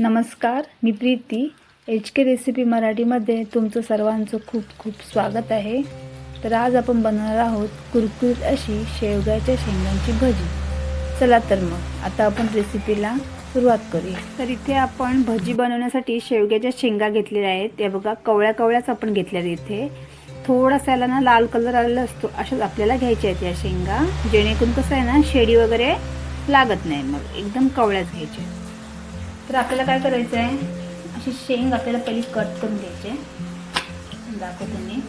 नमस्कार मी Preeti. H K recipe मराठीमध्ये तुमचं सर्वांचं खूप खूप स्वागत आहे. तर आज आपण बनवणार आहोत कुरकुरीत अशी शेवग्याच्या शेंगांची भजी. चला तर मग आता आपण रेसिपीला सुरुवात करूया. तर इथे आपण भजी बनवण्यासाठी शेवग्याच्या शेंगा घेतलेल्या आहेत. या बघा कवळ्या कवळ्याच आपण घेतल्या आहेत इथे. थोडासा याला ना लाल कलर आलेला असतो अशाच आपल्याला घ्यायच्या आहेत या शेंगा. जेणेकरून कसं आहे ना शेडी वगैरे लागत नाही. मग एकदम कवळ्याच घ्यायच्या तर आपल्याला काय करायचं आहे? अशी शेंग आपल्याला पहिली कट करून घ्यायचे दाखवतो मी.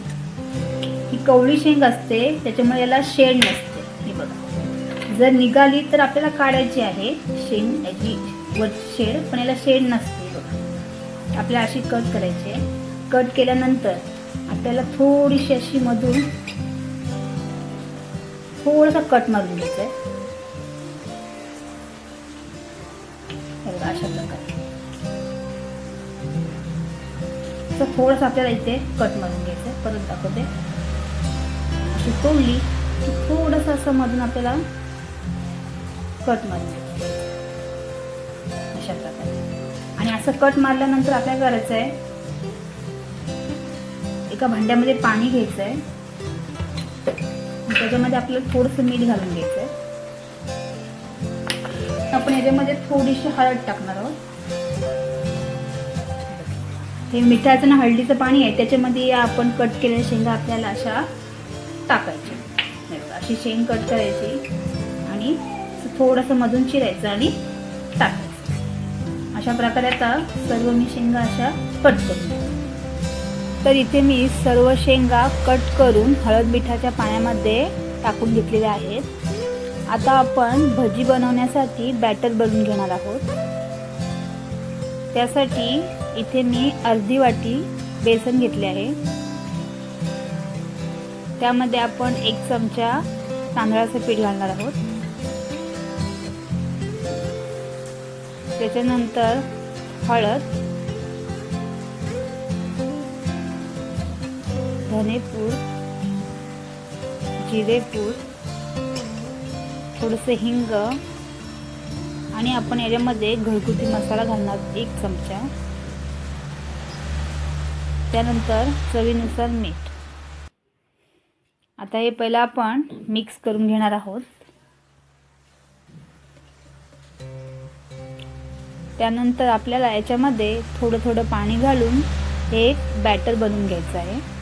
ही कवळी शेंग असते त्याच्यामुळे याला शेड नसते. ही बघा. जर निघाली तर आपल्याला काढायची आहे शेंग याची वर शेड पण याला शेड नसते. बघा. आपल्याला अशी कट करायची आहे. कट केल्यानंतर आपल्याला थोडीशी अशी मधून थोडासा कट मारून घ्यायचा आहे. हे बघा, तर थोडंसं आपल्याला इथे कट मारून घ्यायचं परत दाखवते. अशी तोडली की थोडंसं असं मधून आपल्याला कट मारून घ्यायचं अशा प्रकारे. आणि असं कट मारल्यानंतर आपल्याला करायचं आहे. एका भांड्यामध्ये पाणी घ्यायचं आहे. त्याच्यामध्ये आपल्याला थोडंसं मीठ घालून घ्यायचं आहे. आपण याच्यामध्ये थोडीशी हळद टाकणार आहोत. हे मिठाचं ना हळदीचं पाणी आहे त्याच्यामध्ये आपण कट केलेल्या शेंगा आपल्याला अशा टाकायच्या अशी शेंग कट करायची आणि थोडंसं मधून चिरायचं आणि टाकायचं. अशा प्रकारे आता सर्व मी शेंगा अशा कट करून तर इथे मी सर्व शेंगा कट करून हळद मिठाच्या पाण्यामध्ये टाकून घेतलेल्या आहेत. आता आपण भजी बनवण्यासाठी बॅटर बनवून घेणार आहोत. त्यासाठी इथे मी अर्धी वाटी बेसन घेतले आहे. त्यामध्ये आपण एक चमचा तांदळाचं पीठ घालणार आहोत. त्याच्यानंतर हळद धनेपूड जिरेपूड थोडंसं हिंग आणि आपण याच्यामध्ये घरगुती मसाला घालणार एक चमचा. त्यानंतर चवीनुसार मीठ. आता हे पहिलं आपण मिक्स करून घेणार आहोत. त्यानंतर आपल्याला याच्यामध्ये थोडं थोडं पाणी घालून हे एक बॅटर बनवून घ्यायचं आहे.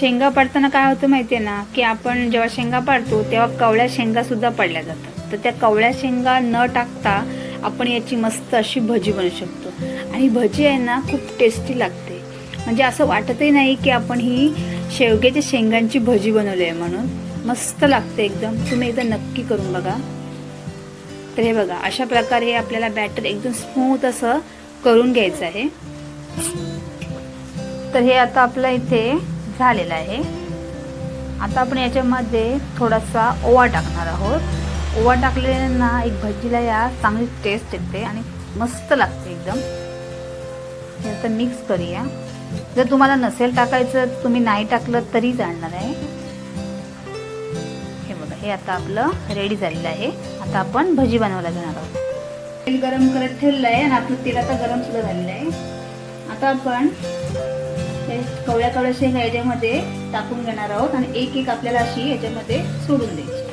शेंगा पाडताना काय होतं माहिती आहे ना की आपण जेव्हा शेंगा पाडतो तेव्हा कवळ्या शेंगा सुद्धा पडल्या जातात. तर त्या कवळ्या शेंगा न टाकता आपण याची मस्त अशी भजी बनवू शकतो. आणि भजी आहे ना खूप टेस्टी लागते. म्हणजे असं वाटतही नाही की आपण ही शेवग्याच्या शेंगांची भजी बनवली आहे म्हणून. मस्त लागते एकदम. तुम्ही एकदा नक्की करून बघा. तर हे बघा अशा प्रकारे आपल्याला बॅटर एकदम स्मूथ असं करून घ्यायचं आहे. तर हे आता आपलं इथे झालेलं आहे. आता आपण याच्यामध्ये थोडासा ओवा टाकणार आहोत. ओवा टाकलेल्यांना एक भजीला या चांगली टेस्ट येते आणि मस्त लागते एकदम. हे आता मिक्स करूया. जर तुम्हाला नसेल टाकायचं तर तुम्ही नाही टाकलं तरी जाणार आहे. हे बघा हे आता आपलं रेडी झालेलं आहे. आता आपण भजी बनवायला घेणार आहोत. तेल गरम करत ठेवलं आहे आणि आपलं तेल आता गरम सुद्धा झालेलं आहे. आता आपण कवळ्या कवळ्या ह्या याच्यामध्ये टाकून घेणार आहोत आणि एक एक आपल्याला अशी याच्यामध्ये सोडून द्यायची.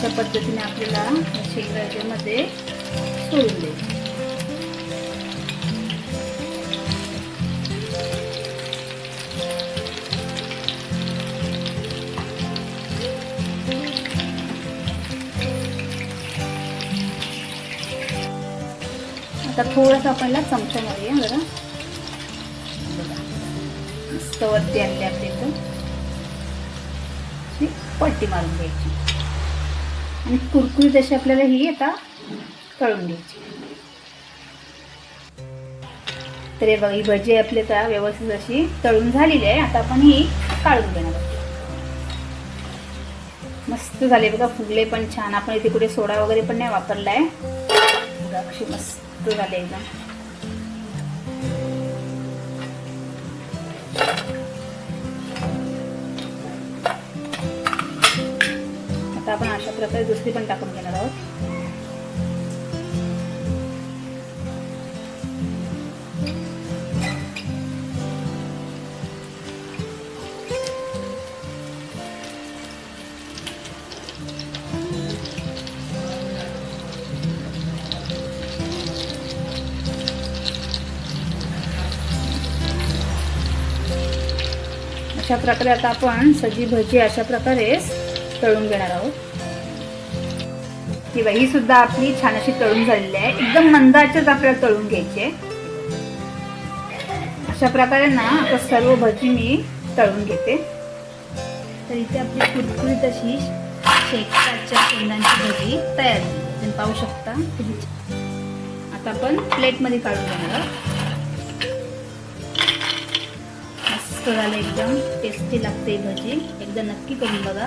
अशा पद्धतीने आपल्याला शेंगा याच्यामध्ये सोडून द्यायचे आता थोडंसं आपल्याला चमचा मारूया जरा बघा. मस्त वरती आणले आपल्या इथं. पट्टी मारून घ्यायची. आणि कुरकुरीत अशी आपल्याला ही आता तळून घ्यायची. तर हे बघा ही भजी आपली आता व्यवस्थित अशी तळून झालेली आहे. आता आपण ही काढून घेणार आहोत. मस्त झाले बघा फुगले पण छान. आपण इथे कुठे सोडा वगैरे पण नाही वापरलाय. बघा अशी मस्त झाले एकदम. प्रकारे दुसरी पण टाकून घेणार आहोत. अशा प्रकारे आता आपण सजी भजी अशा प्रकारे तळून घेणार आहोत. किंवा ही सुद्धा आपली छान अशी तळून झालेली आहे. एकदम मंदाच्याच आपल्याला तळून घ्यायची. आहे अशा प्रकारे ना आता सर्व भजी मी तळून घेते. तर इथे आपली कुरकुरीत अशी शेकाच्या शेंगांची भजी तयार झाली. तुम्ही पाहू शकता. आता आपण प्लेटमध्ये काढून घेणार मस्त झालं एकदम. टेस्टी लागते भजी. एकदा नक्की करून बघा.